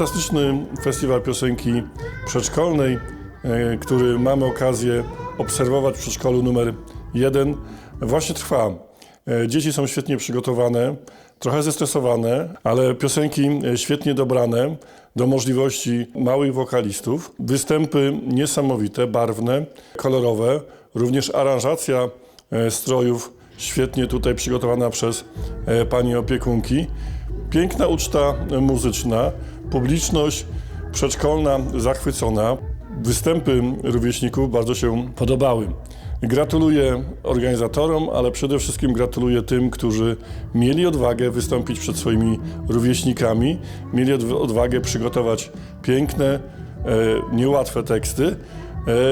Fantastyczny festiwal piosenki przedszkolnej, e, który mamy okazję obserwować w przedszkolu numer jeden, właśnie trwa. E, Dzieci są świetnie przygotowane, trochę zestresowane, ale piosenki e, świetnie dobrane do możliwości małych wokalistów. Występy niesamowite, barwne, kolorowe, również aranżacja strojów świetnie tutaj przygotowana przez pani opiekunki. Piękna uczta muzyczna, publiczność przedszkolna zachwycona. Występy rówieśników bardzo się podobały. Gratuluję organizatorom, ale przede wszystkim gratuluję tym, którzy mieli odwagę wystąpić przed swoimi rówieśnikami, mieli odw- odwagę przygotować piękne, e, niełatwe teksty. E,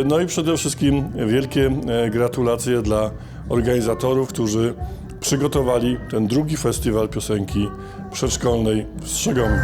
No i przede wszystkim wielkie e, gratulacje dla organizatorów, którzy przygotowali ten drugi festiwal piosenki przedszkolnej w Strzegomiu.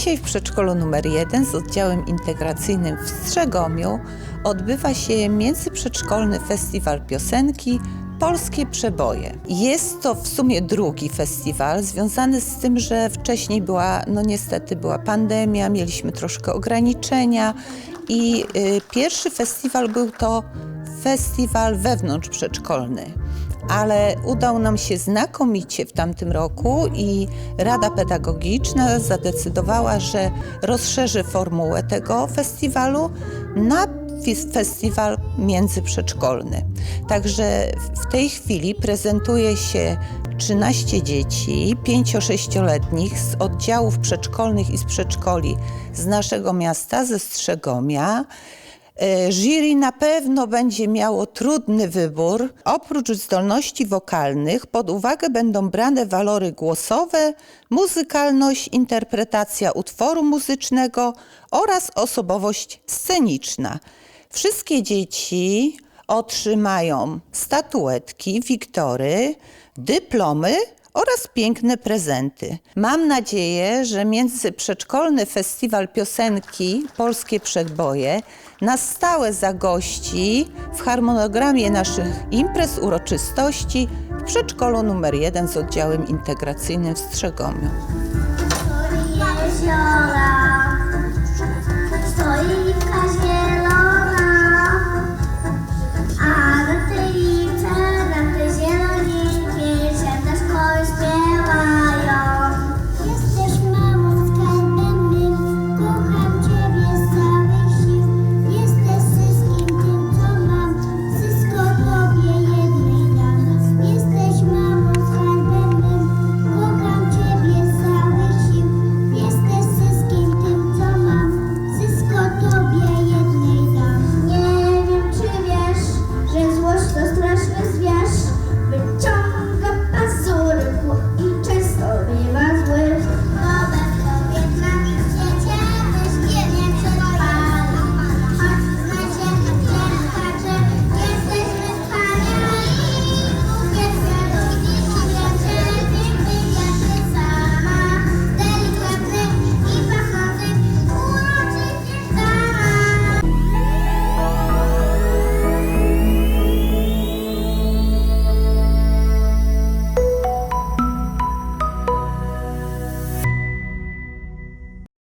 Dzisiaj w przedszkolu numer 1 z oddziałem integracyjnym w Strzegomiu odbywa się międzyprzedszkolny festiwal piosenki Polskie Przeboje. Jest to w sumie drugi festiwal związany z tym, że wcześniej była, no niestety była pandemia, mieliśmy troszkę ograniczenia i y, pierwszy festiwal był to festiwal wewnątrzprzedszkolny ale udał nam się znakomicie w tamtym roku i Rada Pedagogiczna zadecydowała, że rozszerzy formułę tego festiwalu na festiwal międzyprzedszkolny. Także w tej chwili prezentuje się 13 dzieci, 5-6-letnich z oddziałów przedszkolnych i z przedszkoli z naszego miasta, ze Strzegomia. E, Jury na pewno będzie miało trudny wybór. Oprócz zdolności wokalnych pod uwagę będą brane walory głosowe, muzykalność, interpretacja utworu muzycznego oraz osobowość sceniczna. Wszystkie dzieci otrzymają statuetki, wiktory, dyplomy oraz piękne prezenty. Mam nadzieję, że międzyprzedszkolny festiwal piosenki Polskie Przedboje na stałe zagości w harmonogramie naszych imprez, uroczystości w przedszkolu numer 1 z oddziałem integracyjnym w Strzegomiu. Jeziora.